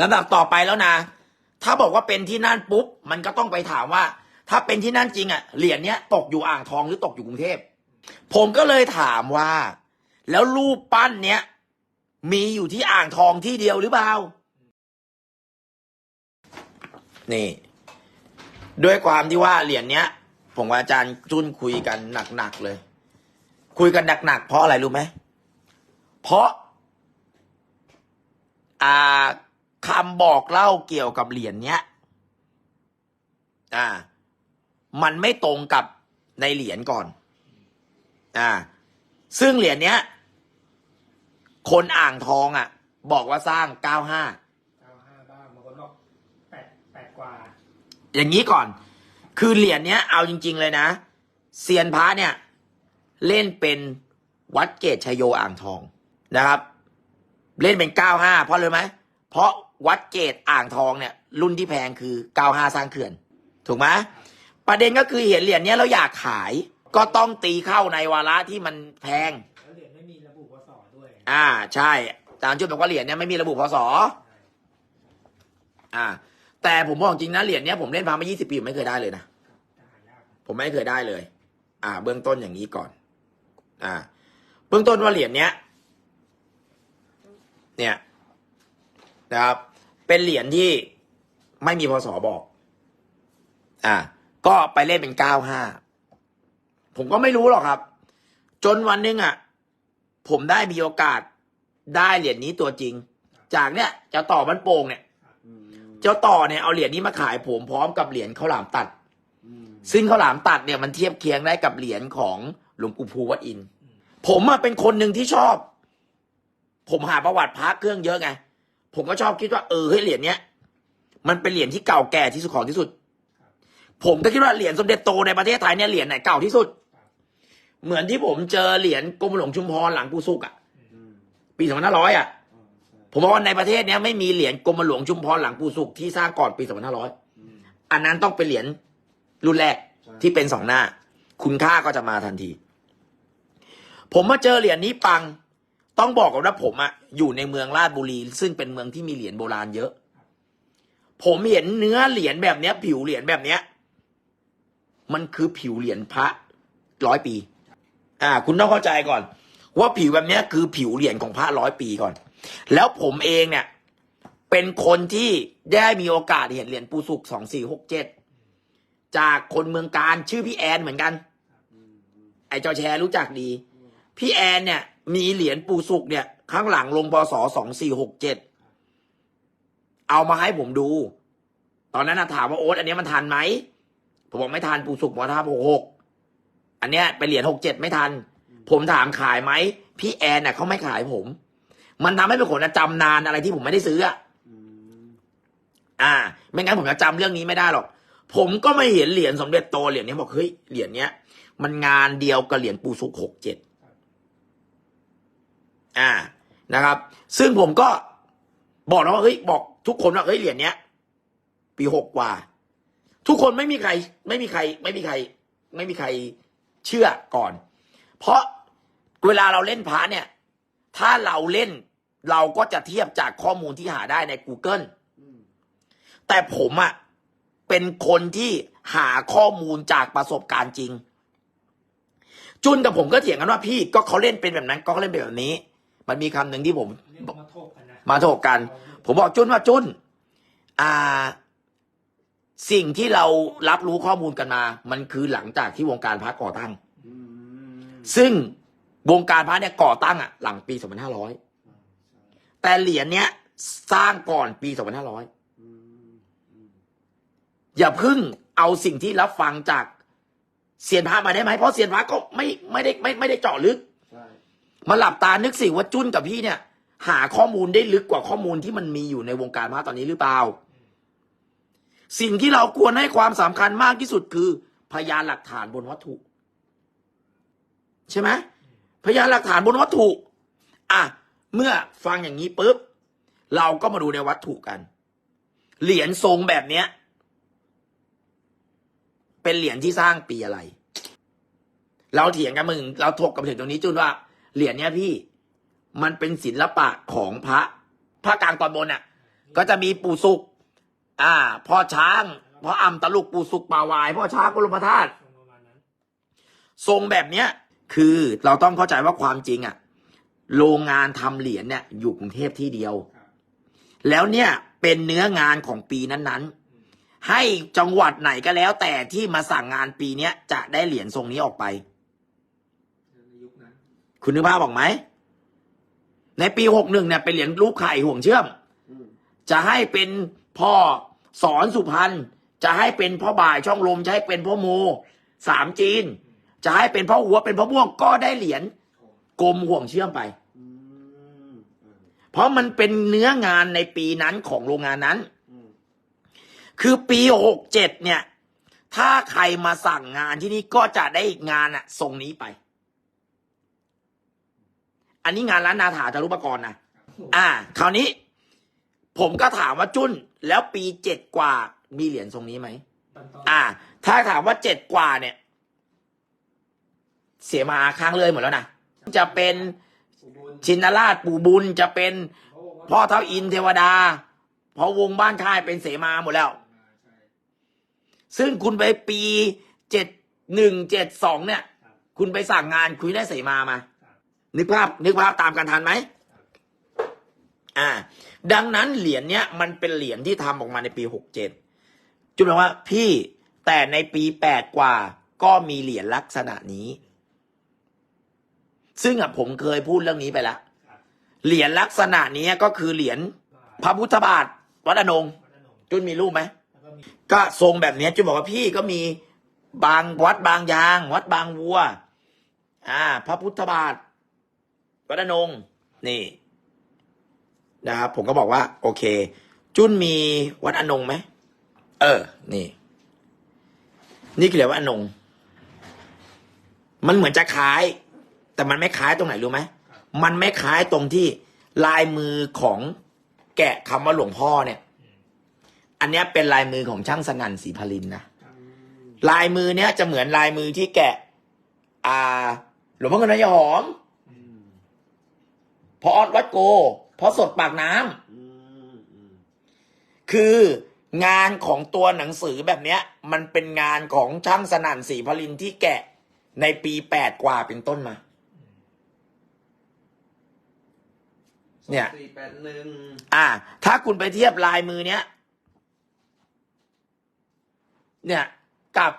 ลำดับต่อไปแล้วนะ ถ้าบอกว่าเป็นที่นั่นปุ๊บ มันก็ต้องไปถามว่า ถ้าเป็นที่นั่นจริงอะเหรียญเนี้ยตกอยู่อ่างทองหรือตกอยู่กรุงเทพ ผมก็เลยถามว่า แล้วรูปปั้นเนี้ยมีอยู่ที่อ่างทองที่เดียวหรือเปล่า นี่ ด้วยความที่ว่าเหรียญเนี้ย ผมกับอาจารย์จุนคุยกันหนักๆเลย คุยกันหนักๆเพราะอะไรรู้ไหม เพราะ อ่า คำบอกเล่าเกี่ยวกับเหรียญเนี้ย อ่า มันไม่ตรงกับในเหรียญก่อน อ่า ซึ่งเหรียญเนี้ย คนอ่างทองอะ บอกว่าสร้างเก้าห้าเก้าห้าบ้างบางคนบอกแปดแปดกว่า อย่างนี้ก่อน คือเหรียญเนี้ย เอาจริง ๆ เลยนะเซียนพระเนี่ย เล่นเป็นวัดเกตชยโยอ่างทองนะครับ เล่นเป็นเก้าห้าเพราะเลยไหมเพราะ วัดเกตอ่างทองเนี่ย รุ่นที่แพงคือเก้าห้าสร้างเขื่อน ถูกไหมประเด็นก็คือเห็นเหรียญเนี้ยแล้วอยากขายก็ต้องตีเข้าในวาระที่มันแพงแล้วเหรียญไม่มีระบุพศด้วยอ่าใช่อาจารย์จุดบอกว่าเหรียญเนี้ยไม่มีระบุพศอ่า แต่ผมบอกจริงนะเหรียญเนี้ยผมเล่นพามา 20 ปีผมไม่เคยได้เลยนะจะหายากผมไม่เคยได้เลย อ่า เบื้องต้นอย่างนี้ก่อน อ่า เบื้องต้นว่าเหรียญเนี้ย เนี่ย นะครับ เป็นเหรียญที่ไม่มีพศบอก อ่า ก็ไปเล่นเป็นเก้าห้าผมก็ไม่รู้หรอกครับ จนวันหนึงอะ ผมได้มีโอกาสได้เหรียญนี้ตัวจริง จากเนี่ยเจ้าต่อมันโป่งเนี่ย เจ้าต่อเนี่ยเอาเหรียญนี้มาขายผมพร้อมกับเหรียญข้าวหลามตัด ซึ่งข้าวหลามตัดเนี่ยมันเทียบเคียงได้กับเหรียญของหลวงปู่ภูวัดอินทร์ผมอะเป็นคนหนึ่งที่ชอบ ผมหาประวัติพระเครื่องเยอะไง ผมก็ชอบคิดว่าเออเฮ้ยเหรียญเนี้ยมันเป็นเหรียญที่เก่าแก่ที่สุดของที่สุด ผมก็คิดว่าเหรียญสมเด็จโตในประเทศไทยเนี่ยเหรียญไหนเก่าที่สุด เหมือนที่ผมเจอเหรียญกรมหลวงชุมพรหลังปู่สุกอะปีสองพันห้าร้อยอะผมบอกว่าในประเทศเนี้ยไม่มีเหรียญกรมหลวงชุมพรหลังปู่สุกที่สร้างก่อนปีสองพันห้าร้อยอันนั้นต้องเป็นเหรียญรุ่นแรกที่เป็นสองหน้า คุณค่าก็จะมาทันที ผมมาเจอเหรียญนี้ปัง ต้องบอกก่อนว่าผมอะอยู่ในเมืองราชบุรี ซึ่งเป็นเมืองที่มีเหรียญโบราณเยอะ ผมเห็นเนื้อเหรียญแบบเนี้ย ผิวเหรียญแบบเนี้ย มันคือผิวเหรียญพระร้อยปี อ่า คุณต้องเข้าใจก่อน ว่าผิวแบบเนี้ยคือผิวเหรียญของพระร้อยปีก่อน แล้วผมเองเนี่ย เป็นคนที่ได้มีโอกาสเห็นเหรียญปูสุกสองสี่หกเจ็ดจากคนเมืองการชื่อพี่แอนเหมือนกัน ไอ้เจ้าแชร์รู้จักดี พี่แอนเนี่ย มีเหรียญปูสุกเนี่ย ข้างหลังลงพศสองสี่หกเจ็ดเอามาให้ผมดู ตอนนั้นนะถามว่าโอ๊ตอันเนี้ยมันทันไหมผมบอกไม่ทันปูสุกหมอท่าหกหกอันเนี้ยเป็นเหรียญหกเจ็ดไม่ทัน ผมถามขายไหมพี่แอนน่ะเขาไม่ขายผม มันทำให้เป็นคนจำนานอะไรที่ผมไม่ได้ซื้ออะอ่า ไม่งั้นผมจะจำเรื่องนี้ไม่ได้หรอก ผมก็ไม่เห็นเหรียญสมเด็จโตเหรียญนี้บอกเฮ้ยเหรียญเนี้ย มันงานเดียวกับเหรียญปูสุกหกเจ็ด อ่านะครับ ซึ่งผมก็บอกนะว่าเฮ้ยบอกทุกคนว่าเฮ้ยเหรียญเนี้ย ปีหกกว่า ทุกคนไม่มีใคร ไม่มีใคร ไม่มีใคร ไม่มีใครเชื่อก่อน เพราะเวลาเราเล่นพระเนี่ย ถ้าเราเล่นเราก็จะเทียบจากข้อมูลที่หาได้ใน Google แต่ผมอะเป็นคนที่หาข้อมูลจากประสบการณ์จริง จุนกับผมก็เถียงกันว่าพี่ก็เขาเล่นเป็นแบบนั้น ก็เขาเล่นเป็นแบบนี้ มันมีคำหนึ่งที่ผมเรียกมาโทษกันนะมาโถกกัน ผมบอกจุนว่าจุนอ่า สิ่งที่เรารับรู้ข้อมูลกันมา มันคือหลังจากที่วงการพระก่อตั้ง ซึ่งวงการพระเนี่ยก่อตั้งอะ หลังปี2500แต่เหรียญเนี้ยสร้างก่อนปี2500อย่าเพึ่งเอาสิ่งที่รับฟังจากเซียนพระมาได้ไหมเพราะเซียนพระก็ไม่ไม่ได้ไม่ไม่ได้เจาะลึก มาหลับตานึกสิว่าจุ้นกับพี่เนี่ย หาข้อมูลได้ลึกกว่าข้อมูลที่มันมีอยู่ในวงการพระตอนนี้หรือเปล่า สิ่งที่เราควรให้ความสำคัญมากที่สุดคือ พยานหลักฐานบนวัตถุ ใช่ไหมพยานหลักฐานบนวัตถุ อะ เมื่อฟังอย่างนี้ปุ๊บเราก็มาดูในวัตถุกัน เหรียญทรงแบบเนี้ย เป็นเหรียญที่สร้างปีอะไร เราเถียงกันมึง เราถกกันถึงตรงนี้จุนว่า เหรียญเนี้ยพี่ มันเป็นศิลปะของพระพระกลางตอนบนอะก็จะมีปู่สุกอ่าพ่อช้างพ่ออ่ำตะลุกปู่สุกป่าวายพ่อช้างกุลพธาตุทรงแบบเนี้ย คือเราต้องเข้าใจว่าความจริงอะโรงงานทำเหรียญเนี่ย อยู่กรุงเทพที่เดียว แล้วเนี่ยเป็นเนื้องานของปีนั้นๆ ให้จังหวัดไหนก็แล้วแต่ที่มาสั่งงานปีเนี้ยจะได้เหรียญทรงนี้ออกไป คุณนึกภาพออกไหม ในปีหกหนึ่งเนี่ยเป็นเหรียญรูปไข่ห่วงเชื่อม จะให้เป็นพ่อสอนสุพรรณจะให้เป็นพ่อบ่ายช่องลมจะให้เป็นพ่อโมสามจีน จะให้เป็นพ่อหัวเป็นพ่อม่วงก็ได้เหรียญกลมห่วงเชื่อมไป เพราะมันเป็นเนื้องานในปีนั้นของโรงงานนั้น คือปีหกเจ็ดเนี่ย ถ้าใครมาสั่งงานที่นี่ก็จะได้งานอะทรงนี้ไป อันนี้งานร้านนาถาจารุปกรณ์นะอ่า คราวนี้ ผมก็ถามว่าจุ้นแล้วปีเจ็ดกว่ามีเหรียญทรงนี้ไหมตอนตอนอ่า ถ้าถามว่าเจ็ดกว่าเนี่ย เสียมาค้างเลยหมดแล้วนะจะเป็นอุบลชินราชปู่บุญจะเป็นเขาบอกว่าพ่อเท้าอินเทวดาเพราะวงบ้านค่ายเป็นเสมาหมดแล้วใช่ซึ่งคุณไปปีเจ็ดหนึ่งเจ็ดสองเนี่ยครับคุณไปสั่งงานคุณได้เสมามาครับ นึกภาพนึกภาพตามกันทันไหมอ่า ดังนั้นเหรียญเนี้ยมันเป็นเหรียญที่ทำออกมาในปีหกเจ็ดจุดแปลว่าพี่แต่ในปีแปดกว่าก็มีเหรียญลักษณะนี้ ซึ่งอะผมเคยพูดเรื่องนี้ไปแล้วเหรียญลักษณะนี้ก็คือเหรียญพระพุทธบาทวัดอนงค์จุนมีรูปไหมก็ทรงแบบนี้จุนบอกว่าพี่ก็มีบางวัดบางยาง วัดบางวัว อ่า พระพุทธบาท วัดอนงค์นี่นะครับผมก็บอกว่า โอเค จุนมีวัดอนงค์ไหมเออ นี่ นี่คือเหรียญวัดอนงค์มันเหมือนจะคล้าย แต่มันไม่คล้ายตรงไหนรู้ไหมมันไม่คล้ายตรงที่ลายมือของแกะคำว่าหลวงพ่อเนี่ย อันเนี้ยเป็นลายมือของช่างสนั่นศรีพลินนะลายมือเนี้ยจะเหมือนลายมือที่แกะ อ่า หลวงพ่อเงินนายหอมอืม พอออดวัดโก พอสดปากน้ำอืมอืมคืองานของตัวหนังสือแบบเนี้ย มันเป็นงานของช่างสนั่นศรีพลินที่แกะในปีแปดกว่าเป็นต้นมา เนี่ยสองสี่แปดหนึ่งอ่า ถ้าคุณไปเทียบลายมือเนี้ย เนี่ย กับ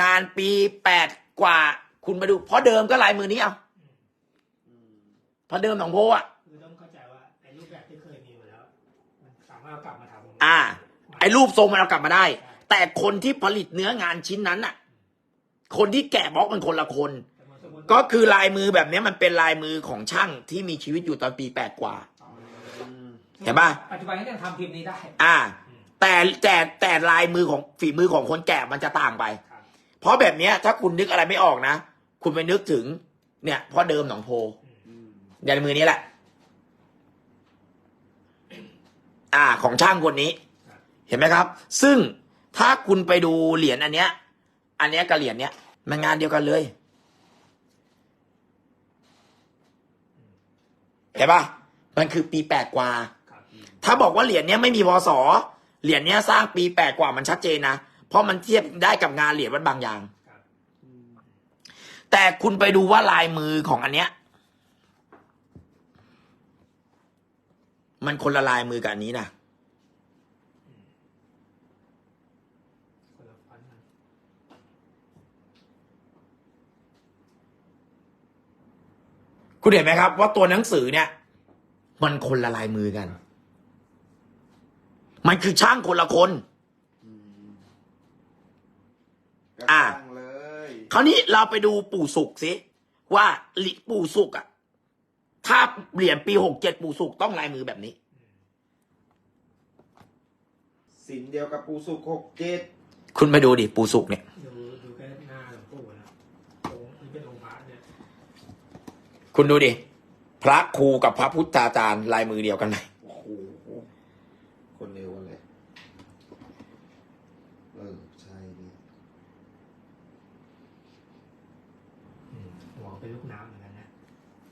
งานปีแปดกว่า คุณมาดู เพราะเดิมก็ลายมือนี้เอาอืมเพราะเดิมหนองโพอะ คือต้องเข้าใจว่าไอ้รูปแบบที่เคยมีมาแล้ว มันสามารถเอากลับมาทำอ่า ไอ้รูปทรงมันเอากลับมาได้ แต่คนที่ผลิตเนื้องานชิ้นนั้นน่ะ คนที่แกะบล็อกมันคนละคน แต่มันสมมติก็คือลายมือแบบเนี้ยมันเป็นลายมือของช่างที่มีชีวิตอยู่ตอนปีแปดกว่าอืมเห็นปะ ปัจจุบันก็ยังทำพิมพ์นี้ได้ อ่า แต่แต่แต่ลายมือของฝีมือของคนแกะมันจะต่างไป ครับ เพราะแบบเนี้ยถ้าคุณนึกอะไรไม่ออกนะ คุณไปนึกถึงเนี่ยพ่อเดิมหนองโพอืมอ ย่าในมือนี้แหละ อ่า ของช่างคนนี้ เห็นไหมครับ ซึ่งถ้าคุณไปดูเหรียญอันเนี้ย อันเนี้ยกับเหรียญเนี้ย มันงานเดียวกันเลย เห็นปะมันคือปีแปดกว่าครับถ้าบอกว่าเหรียญเนี้ยไม่มีพศเหรียญเนี้ยสร้างปีแปดกว่ามันชัดเจนนะ เพราะมันเทียบได้กับงานเหรียญวัดบางยางครับอืมแต่คุณไปดูว่าลายมือของอันเนี้ย มันคนละลายมือกับอันนี้นะคนละฟันกันคุณเห็นไหมครับ ว่าตัวหนังสือเนี่ย มันคนละลายมือกัน มันคือช่างคนละคนอืมกระอะตั้งเลยคราวนี้เราไปดูปู่สุกสิว่าลิปู่สุกอะ ถ้าเหรียญปีหกเจ็ดปู่สุกต้องลายมือแบบนี้ สินเดียวกับปูสุกหกเจ็ดคุณไปดูดิปู่สุกเนี่ย ดูดูแค่หน้าหลวงปู่นะองค์นี่เป็นองค์พระเนี่ยคุณดูดิ พระครูกับพระพุทธาจารย์ลายมือเดียวกันไหม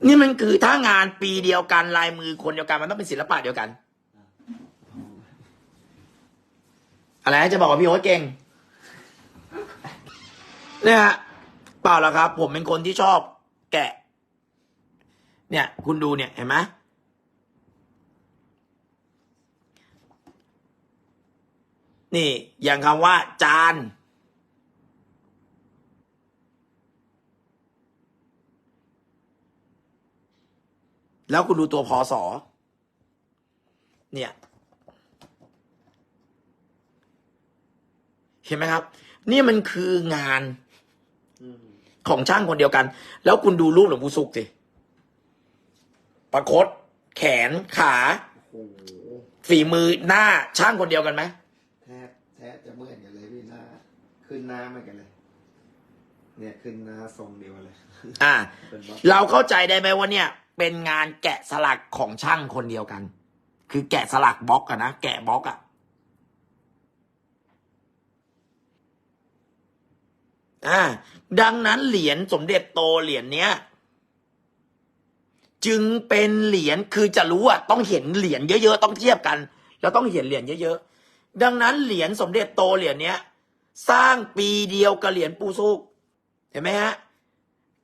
นี่มันคือถ้างานปีเดียวกันลายมือคนเดียวกันมันต้องเป็นศิลปะเดียวกัน อะไรจะบอกว่าพี่โอ๊ตเก่งเนี่ยเปล่าละครับ ผมเป็นคนที่ชอบแกะ เนี่ย คุณดูเนี่ยเห็นไหมนี่อย่างคำว่าจาน แล้วคุณดูตัวพอสอเนี่ย เห็นไหมครับ นี่มันคืองานอืมของช่างคนเดียวกัน แล้วคุณดูรูปหลวงปู่สุขสิประคตแขนขาโอ้โหฝีมือหน้าช่างคนเดียวกันไหมแทบแทบจะเหมือนกันเลยพี่หน้าขึ้นหน้าเหมือนกันเลย เนี่ยขึ้นหน้าทรงเดียวกันเลย อ่าเป็นบล็อกเราเข้าใจได้ไหมว่าเนี่ย เป็นงานแกะสลักของช่างคนเดียวกัน คือแกะสลักบล็อกอะนะแกะบล็อกอะอ่าดังนั้นเหรียญสมเด็จโตเหรียญเนี้ย จึงเป็นเหรียญคือจะรู้อะต้องเห็นเหรียญเยอะๆต้องเทียบกัน แล้วต้องเห็นเหรียญเยอะๆดังนั้นเหรียญสมเด็จโตเหรียญเนี้ย สร้างปีเดียวกับเหรียญปูซุกเห็นไหมฮะ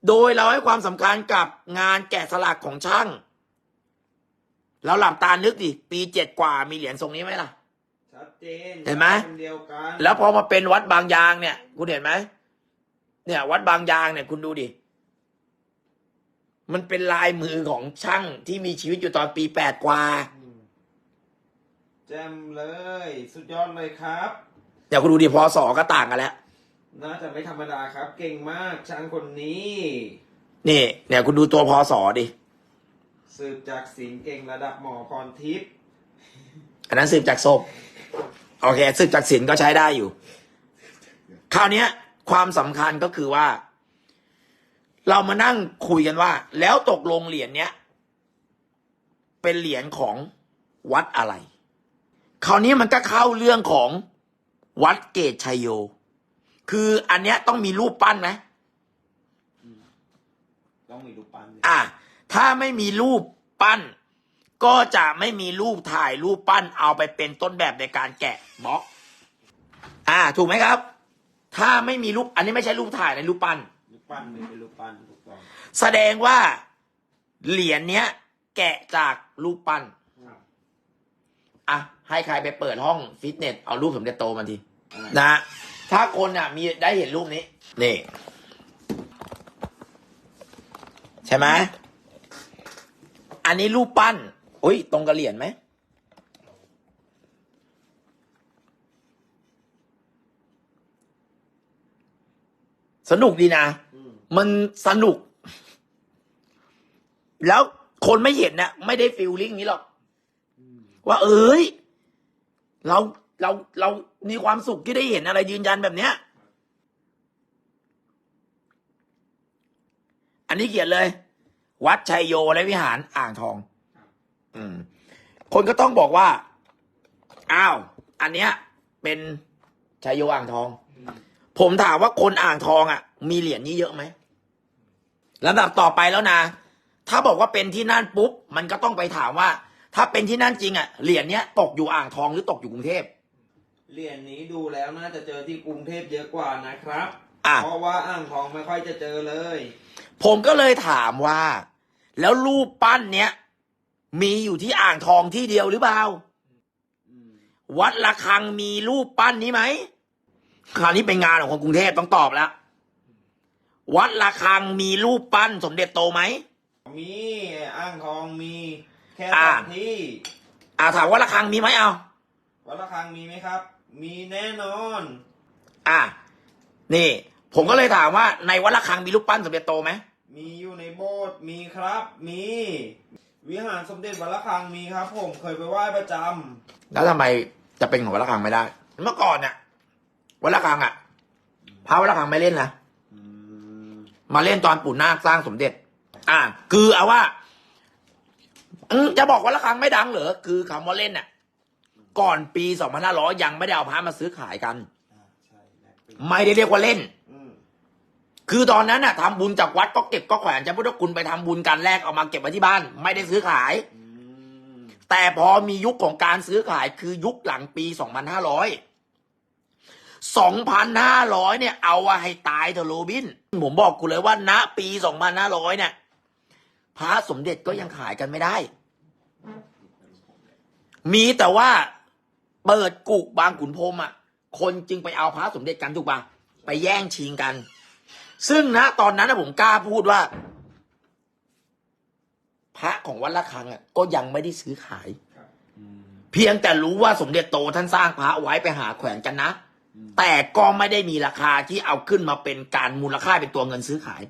โดยเราให้ความสำคัญกับงานแกะสลักของช่าง เราหลับตานึกดิ ปีเจ็ดกว่ามีเหรียญทรงนี้ไหมล่ะ ชัดเจนเห็นไหม คนเดียวกันแล้วพอมาเป็นวัดบางยางเนี่ย คุณเห็นไหม เนี่ย วัดบางยางเนี่ยคุณดูดิ มันเป็นลายมือของช่างที่มีชีวิตอยู่ตอนปีแปดกว่า อืมแจ่มเลย สุดยอดเลยครับ เดี๋ยวคุณดูดิพอสอก็ต่างกันแล้ว น่าจะไม่ธรรมดาครับ เก่งมากช่างคนนี้ นี่เนี่ยคุณดูตัวพอสอดิ สืบจากศิลป์เก่งระดับหมอพรทิพย์อันนั้นสืบจากศพโอเค สืบจากศิลก็ใช้ได้อยู่ คราวเนี้ยความสำคัญก็คือว่า เรามานั่งคุยกันว่า แล้วตกลงเหรียญเนี้ย เป็นเหรียญของวัดอะไร คราวนี้มันก็เข้าเรื่องของวัดเกตชัยโย คืออันเนี้ยต้องมีรูปปั้นไหมต้องมีรูปปั้นด้วยอะถ้าไม่มีรูปปั้น ก็จะไม่มีรูปถ่ายรูปปั้นเอาไปเป็นต้นแบบในการแกะบล็อก อ่า ถูกไหมครับ ถ้าไม่มีรูปอันนี้ไม่ใช่รูปถ่ายในรูปปั้นรูปปั้นไม่เป็นรูปปั้นถูกต้องแสดงว่าเหรียญเนี้ย แกะจากรูปปั้นครับอะให้ใครไปเปิดห้องฟิตเนสเอารูปสมเด็จโตมาทีอ่านะฮะ ถ้าคนอะ มีได้เห็นรูปนี้ นี่ ใช่ไหมอันนี้รูปปั้นอุ้ยตรงกับเหรียญไหมสนุกดีนะ มันสนุก แล้วคนไม่เห็นนะไม่ได้ฟิลลิ่งนี้หรอก ว่าเอ้ย เราเราเรา มีความสุขที่ได้เห็นอะไรยืนยันแบบเนี้ย อันนี้เขียนเลย วัดชัยโยและวิหารอ่างทอง อืม คนก็ต้องบอกว่า อ้าว อันเนี้ย เป็นชัยโยอ่างทองอมผมถามว่าคนอ่างทองอะ มีเหรียญนี้เยอะไหมลำดับต่อไปแล้วนะ ถ้าบอกว่าเป็นที่นั่นปุ๊บ มันก็ต้องไปถามว่า ถ้าเป็นที่นั่นจริงอะ เหรียญเนี้ย ตกอยู่อ่างทองหรือตกอยู่กรุงเทพ เหรียญนี้ดูแล้วน่าจะเจอที่กรุงเทพเยอะกว่านะครับ อะ เพราะว่าอ่างทองไม่ค่อยจะเจอเลย ผมก็เลยถามว่า แล้วรูปปั้นเนี้ย มีอยู่ที่อ่างทองที่เดียวหรือเปล่าอืมวัดระฆังมีรูปปั้นนี้ไหมคราวนี้เป็นงานของคนกรุงเทพต้องตอบแล้ว วัดระฆังมีรูปปั้นสมเด็จโตไหม มีอ่างทองมีแค่อ่าสองที่อ่าถามว่าระฆังมีไหมเอา วัดระฆังมีไหมครับ มีแน่นอน อะ นี่ ผมก็เลยถามว่าในวัดระฆังมีรูปปั้นสมเด็จโตไหม มีอยู่ในโบสถ์มีครับ มี วิหารสมเด็จวัดระฆังมีครับ ผมเคยไปไหว้ประจำแล้วทำไมจะเป็นของวัดระฆังไม่ได้ เมื่อก่อนเนี่ยวัดระฆังอะพระวัดระฆังไม่เล่นนะ อืมมาเล่นตอนปู่นาคสร้างสมเด็จ อ่า คือเอาว่าอืมจะบอกว่าระฆังไม่ดังเหรอ คือคำว่าเล่นน่ะ ก่อนปีสองพันห้าร้อยยังไม่ได้เอาพระมาซื้อขายกัน อ่าใช่แลกเปลี่ยนไม่ได้เรียกว่าเล่น อืมคือตอนนั้นน่ะทำบุญจากวัดก็เก็บก็แขวนเจ้าพุทธคุณไปทำบุญกันแรกเอามาเก็บไว้ที่บ้าน ไม่ได้ซื้อขาย อืมแต่พอมียุคของการซื้อขายคือยุคหลังปี 2500สองพันห้าร้อยเนี่ย เอาว่าให้ตายเถอะโรบิน ผมบอกคุณเลยว่าณปีสองพันห้าร้อยเนี่ยพระสมเด็จก็ยังขายกันไม่ได้ มีแต่ว่า เปิดกุบางขุนพรหมอะ คนจึงไปเอาพระสมเด็จกันถูกปะไปแย่งชิงกัน ซึ่งนะตอนนั้นนะผมกล้าพูดว่า พระของวัดละคังอะ ก็ยังไม่ได้ซื้อขาย เพียงแต่รู้ว่าสมเด็จโตท่านสร้างพระไว้ไปหาแขวนกันนะ แต่ก็ไม่ได้มีราคาที่เอาขึ้นมาเป็นการมูลค่าเป็นตัวเงินซื้อขาย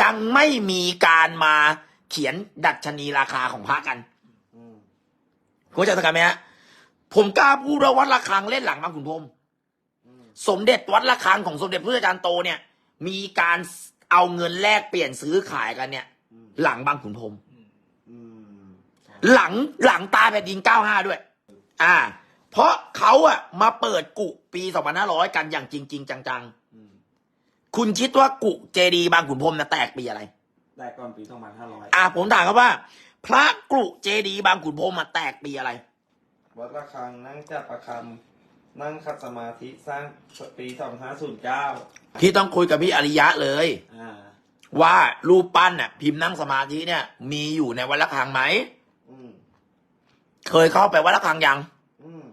ยังไม่มีการมาเขียนดัชนีราคาของพระกันอืมคุณเข้าใจตรงกันไหมฮะ ผมกล้าพูดว่าวัดระฆังเล่นหลังบางขุนพรหมอืมสมเด็จวัดระฆังของสมเด็จพระอาจารย์โตเนี่ย มีการเอาเงินแลกเปลี่ยนซื้อขายกันเนี่ยอืมหลังบางขุนพรหมอืมหลังหลังตาแผ่นดิน95ด้วย อ่า เพราะเขาอะมาเปิดกุปี2500กันอย่างจริงๆจังอืมๆคุณคิดว่ากุเจดีย์บางขุนพรหมนะแตกปีอะไรได้ก่อนปีสองพันห้าร้อยอ่าผมถามครับว่า พระกุเจดีย์บางขุนพรหมมาแตกปีอะไร วัดระฆังนั่งจับประคำนั่งคัดสมาธิสร้างปีสองห้าศูนย์เก้าพี่ต้องคุยกับพี่อริยะเลย อ่า ว่ารูปปั้นน่ะ พิมพ์นั่งสมาธิเนี่ย มีอยู่ในวัดระฆังไหมอืมเคยเข้าไปวัดระฆังยัง อืม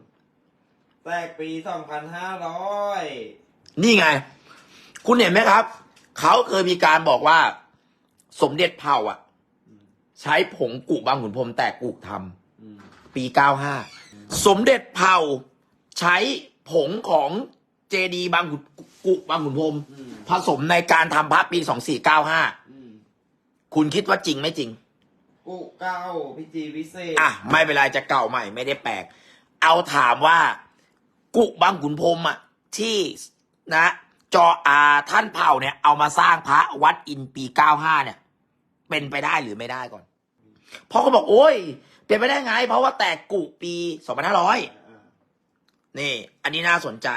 แตกปีสองพันห้าร้อยนี่ไง คุณเห็นไหมครับ เขาเคยมีการบอกว่า สมเด็จเผ่าอะ ใช้ผงกุบางขุนพรหมแตกกุทำอืมปีเก้าห้า สมเด็จเผ่าใช้ผงของเจดีย์บางขุนกุบางขุนพรหมอืมผสมในการทำพระปีสองสี่เก้าห้าอืมคุณคิดว่าจริงไม่จริง กุเก้าพิจีวิเศษอะไม่เป็นไรจะเก่าใหม่ไม่ได้แปลก เอาถามว่า กุบางขุนพรหมอะที่นะจออาท่านเผ่าเนี่ย เอามาสร้างพระวัดอินปีเก้าห้าเนี่ย เป็นไปได้หรือไม่ได้ก่อน เพราะเขาบอกโอ้ย เป็นไปได้ไง เพราะว่าแตกกุปีสองพันห้าร้อยอ่านี่ อันนี้น่าสนใจ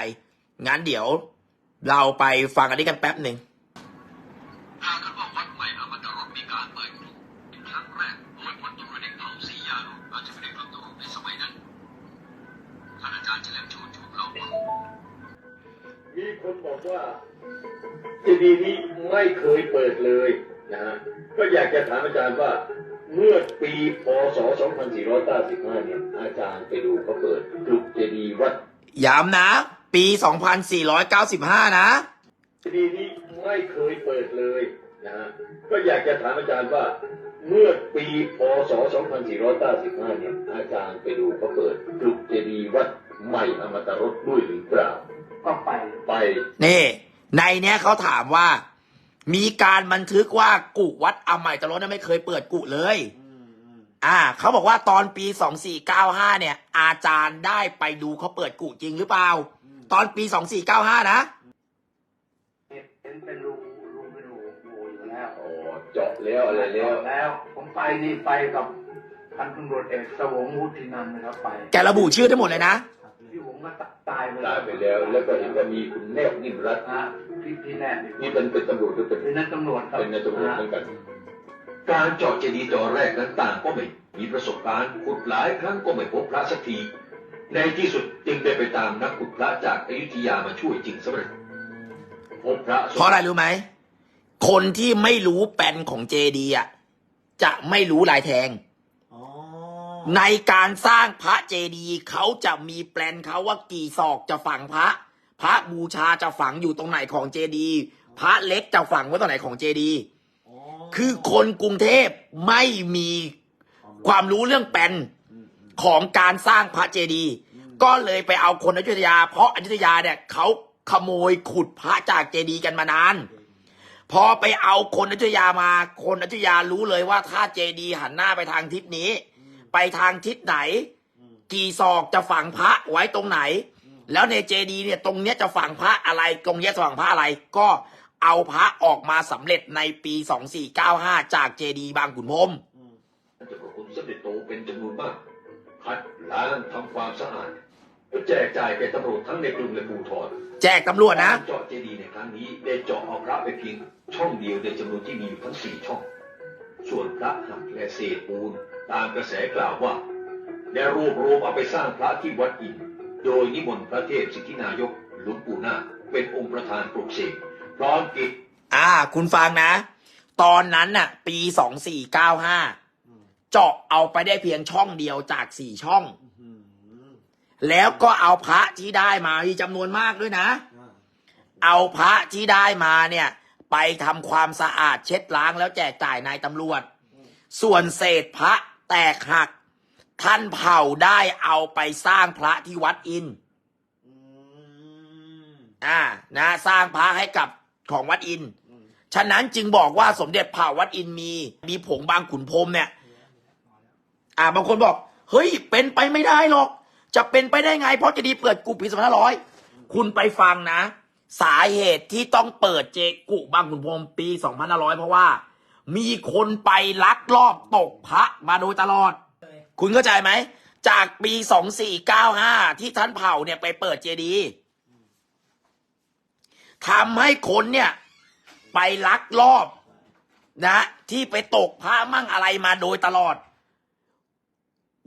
งั้นเดี๋ยว เราไปฟังอันนี้กันแป๊บหนึ่งถ้ากันว่าวัดใหม่อมตะรสมีการเปิดกลุ่มเป็นครั้งแรกโดยพลตำรวจเอกเผ่าศรียานุอาจจะไม่ได้พลตำรวจในสมัยนั้นท่านอาจารย์เฉลิมชูชูเล่าว่ามีคนบอกว่าเจดีย์นี้ไม่เคยเปิดเลยนะฮะก็อยากจะถามอาจารย์ว่า เมื่อปีพศ 2495 เนี่ย อาจารย์ไปดูเขาเปิดกลุกเจดีย์วัดย้ำนะ ปี 2495 นะเจดีย์นี้ไม่เคยเปิดเลยนะฮะก็อยากจะถามอาจารย์ว่าเมื่อปีพศ 2495 เนี่ย อาจารย์ไปดูเขาเปิดกลุกเจดีย์วัดใหม่อมตะรสด้วยหรือเปล่า ก็ไป ไป นี่ ในเนี้ยเขาถามว่า มีการบันทึกว่ากุวัดอมัยตะรสไม่เคยเปิดกุเลยอืมอืมอ่า เขาบอกว่าตอนปี2495เนี่ย อาจารย์ได้ไปดูเขาเปิดกุจริงหรือเปล่า ตอนปี2495นะเป็นเป็นลุงลุงเป็นลุงอยู่อยู่แล้วอ๋อเจาะแล้วอะไรแล้วแล้ว ผมไปนี่ไปกับพันตำรวจเอกสวงวุฒินันท์นะครับไป แกระบุชื่อได้หมดเลยนะ พี่หวงก็ตายไปตายไปแล้ว แล้วก็เห็นว่ามีคุณแนบนิ่มรัตน์นะพี่พี่แน่นี่เป็นเป็นตำรวจหรือเป็นเป็นนักตำรวจครับเป็นนายตำรวจเหมือนกัน การเจาะเจดีย์ตอนแรกนั้นต่างก็ไม่มีประสบการณ์ขุดหลายครั้งก็ไม่พบพระสักทีในที่สุดจึงได้ไปตามนักขุดพระจากอยุธยามาช่วยจริงสำเร็จพบพระสเพราะอะไรรู้ไหมคนที่ไม่รู้แปลนของเจดีย์อะจะไม่รู้ลายแทงอ๋อ ในการสร้างพระเจดีย์เขาจะมีแปลนเขาว่ากี่ศอกจะฝังพระ พระบูชาจะฝังอยู่ตรงไหนของเจดีย์พระเล็กจะฝังไว้ตรงไหนของเจดีย์คือคนกรุงเทพไม่มีความรู้เรื่องแปลนของการสร้างพระเจดีย์ก็เลยไปเอาคนอยุธยา เพราะอยุธยาเนี่ยเขาขโมยขุดพระจากเจดีย์กันมานานพอไปเอาคนอยุธยามา คนอยุธยารู้เลยว่าถ้าเจดีย์หันหน้าไปทางทิศนี้ ไปทางทิศไหน กี่ศอกจะฝังพระไว้ตรงไหน แล้วในเจดีย์เนี่ยตรงเนี้ยจะฝังพระอะไร ตรงเนี้ยจะฝังพระอะไร ก็เอาพระออกมาสำเร็จในปี2495จากเจดีย์บางขุนพรหมจะปรากฏสำเร็จโตเป็นจำนวนมากคัดล้างทำความสะอาดแล้วแจกจ่ายแก่ตำรวจทั้งในกรุงและภูธรแจกตำรวจนะการเจาะเจดีย์ในครั้งนี้ได้เจาะเอาพระไปเพียงช่องเดียวในจำนวนที่มีอยู่ทั้งสี่ช่อง ส่วนพระหักและเศษปูน ตามกระแสกล่าวว่า ได้รวบรวมเอาไปสร้างพระที่วัดอิน โดยนิมนต์พระเทพสิทธินายกหลวงปู่นาเป็นองค์ประธานปลุกเสกพร้อมกิจอ่า คุณฟังนะ ตอนนั้นน่ะ ปีสองสี่เก้าห้าเจาะเอาไปได้เพียงช่องเดียวจากสี่ช่อง แล้วก็เอาพระที่ได้มามีจำนวนมากด้วยนะ เอาพระที่ได้มาเนี่ย ไปทำความสะอาดเช็ดล้างแล้วแจกจ่ายนายตำรวจ ส่วนเศษพระ แตกหัก ท่านเผ่าได้เอาไปสร้างพระที่วัดอินทร์อืมอ่านะสร้างพระให้กับของวัดอินทร์อืมฉะนั้นจึงบอกว่าสมเด็จเผ่าวัดอินทร์มี มีผงบางขุนพรหมเนี่ย อ่าบางคนบอก เฮ้ย เป็นไปไม่ได้หรอก จะเป็นไปได้ไง เพราะเจะดีย์เปิดกุปีสองพันห้าร้อยคุณไปฟังนะ สาเหตุที่ต้องเปิดเจกุบางขุนพรหมปีสองพันห้าร้อยเพราะว่า มีคนไปลักลอบตกพระมาโดยตลอด คุณเข้าใจไหม จากปีสองสี่เก้าห้าที่ท่านเผ่าเนี่ยไปเปิดเจดีย์ทำให้คนเนี่ย ไปลักลอบนะ ที่ไปตกพระมั่งอะไรมาโดยตลอด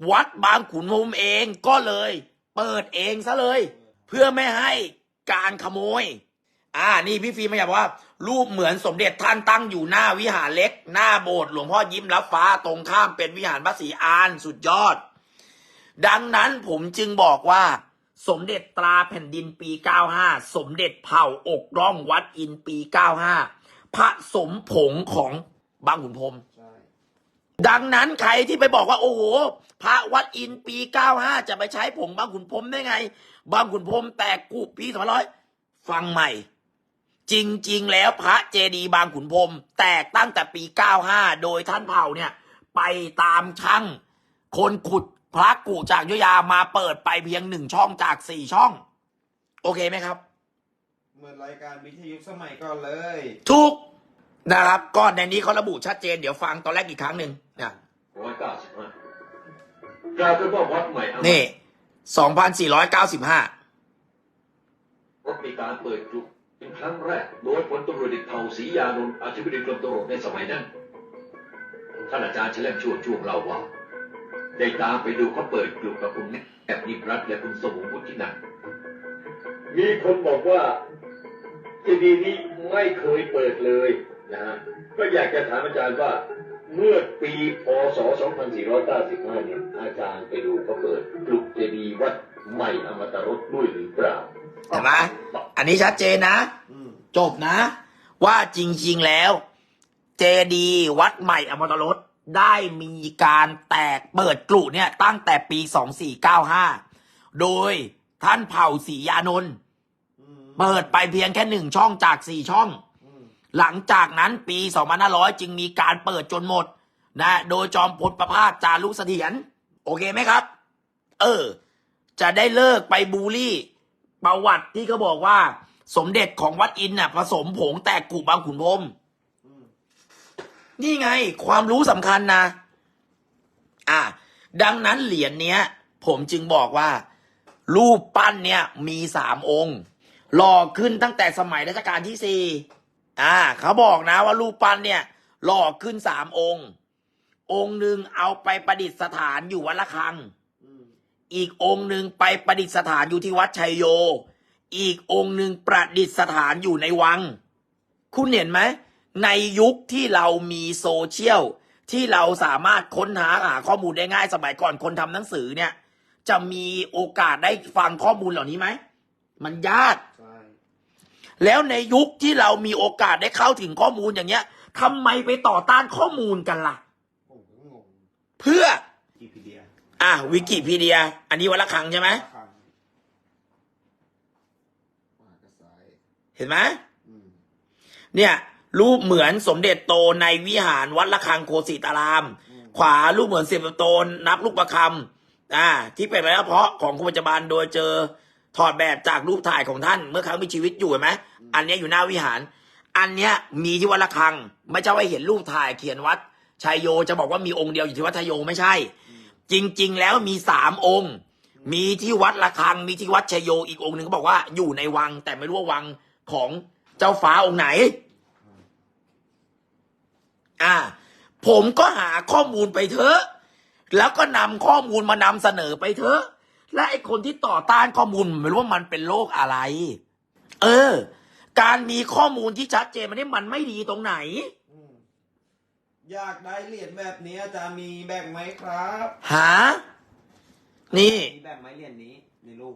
วัดบางขุนพรหมเองก็เลย เปิดเองซะเลย เพื่อไม่ให้การขโมย อ่า นี่พี่ฟิล์มมาอยากบอกว่า รูปเหมือนสมเด็จท่านตั้งอยู่หน้าวิหารเล็ก หน้าโบสถ์หลวงพ่อยิ้มรับฟ้าตรงข้ามเป็นวิหารพระศรีอานสุดยอด ดังนั้นผมจึงบอกว่า สมเด็จตราแผ่นดินปี 95 สมเด็จเผ่าอกร่องวัดอินปี 95 พระสมผงของบางขุนพรหมใช่ดังนั้นใครที่ไปบอกว่า โอ้โห พระวัดอินปี 95 จะไปใช้ผงบางขุนพรหมได้ไง บางขุนพรหมแตกกูปี200ฟังใหม่ จริง ๆ แล้วพระเจดีย์บางขุนพรหมแตกตั้งแต่ปี 95 โดยท่านเผ่าเนี่ย ไปตามช่างคนขุดพระกูจากอยุธยามาเปิดไปเพียงหนึ่งช่องจากสี่ช่อง โอเคไหมครับ เหมือนรายการวิทยุสมัยก่อนเลยถูกนะครับก็ในนี้เขาระบุชัดเจนเดี๋ยวฟังตอนแรกอีกครั้งหนึ่งนะร้อยเก้าสิบห้ากล่าวกันว่าวัดใหม่อมตะนี่สองพันสี่ร้อยเก้าสิบห้ารถมีการเปิดกลุ่มเป็น ครั้งแรก โดยพลตำรวจเอกเผ่าศรียานนท์อธิบดีกรมตำรวจในสมัยนั้น ท่านอาจารย์เฉลิมช่วงช่วงเล่าว่า ได้ตามไปดูเขาเปิดกลุ่มกับคุณแอบนิรัตและคุณสมุวุฒินันมีคนบอกว่าเจดีย์นี้ไม่เคยเปิดเลยนะฮะก็อยากจะถามอาจารย์ว่าเมื่อปีพศ 2495 เนี่ย อาจารย์ไปดูเขาเปิดกลุ่มเจดีย์วัดใหม่อมตะรสด้วยหรือเปล่า เห็นไหมอันนี้ชัดเจนนะอืมจบนะ ว่าจริง ๆ แล้ว เจดีย์วัดใหม่อมตะรสได้มีการแตกเปิดกลุ่เนี่ย ตั้งแต่ปี 2495 โดยท่านเผ่าศรียานนท์อืมเปิดไปเพียงแค่หนึ่งช่องจากสี่ช่องอืมหลังจากนั้นปี2500 จึงมีการเปิดจนหมด นะ โดยจอมพลประภาสจารุเสถียรโอเคไหมครับ เออ จะได้เลิกไปบูลลี่ ประวัติที่เขาบอกว่า สมเด็จของวัดอินน่ะ ผสมผงแตกกุบางขุนพรหมอืมนี่ไง ความรู้สำคัญนะ อะ ดังนั้นเหรียญเนี้ย ผมจึงบอกว่า รูปปั้นเนี่ย มีสามองค์หล่อขึ้นตั้งแต่สมัยรัชกาลที่สี่อ่า เขาบอกนะว่ารูปปั้นเนี่ย หล่อขึ้นสามองค์ องค์หนึ่งเอาไปประดิษฐานอยู่วัดละคัง อืมอีกองค์หนึ่งไปประดิษฐานอยู่ที่วัดชัยโย อีกองค์หนึ่งประดิษฐานอยู่ในวัง คุณเห็นไหม ในยุคที่เรามีโซเชียลที่เราสามารถค้นหาหาข้อมูลได้ง่ายสมัยก่อนคนทำหนังสือเนี่ย จะมีโอกาสได้ฟังข้อมูลเหล่านี้ไหม มันยากใช่แล้วในยุคที่เรามีโอกาสได้เข้าถึงข้อมูลอย่างเงี้ยทำไมไปต่อต้านข้อมูลกันล่ะผมก็งงเพื่อกีพีเดีย อะวิกิพีเดีย อันนี้วันละครั้งใช่ไหมครั้งมหากษัตริย์เห็นไหมอืมเนี่ย รูปเหมือนสมเด็จโตในวิหารวัดละคังโคสิตารามขวารูปเหมือนเสียบโตนนับลูกประคำอ่า ที่เป็นไปแล้วเพราะของคุณปัจจุบันโดยเจอถอดแบบจากรูปถ่ายของท่าน เมื่อครั้งมีชีวิตอยู่เห็นไหมอันเนี้ยอยู่หน้าวิหาร อันเนี้ยมีที่วัดละคัง ไม่ใช่ว่าเห็นรูปถ่ายเขียนวัดชัยโยจะบอกว่ามีองค์เดียวอยู่ที่วัดชัยโยไม่ใช่ จริง ๆ แล้วมีสามองค์ มีที่วัดละคัง มีที่วัดชยโยอีกองค์หนึ่งเขาบอกว่าอยู่ในวัง แต่ไม่รู้ว่าวังของเจ้าฟ้าองค์ไหน อ่า ผมก็หาข้อมูลไปเถอะ แล้วก็นำข้อมูลมานำเสนอไปเถอะ และไอ้คนที่ต่อต้านข้อมูลไม่รู้ว่ามันเป็นโรคอะไร เออ การมีข้อมูลที่ชัดเจนมันนี่มันไม่ดีตรงไหน อืมอยากได้เหรียญแบบนี้อาจารย์มีแบ่งไหมครับ หา นี่ มีแบ่งไหมเหรียญนี้ในรูป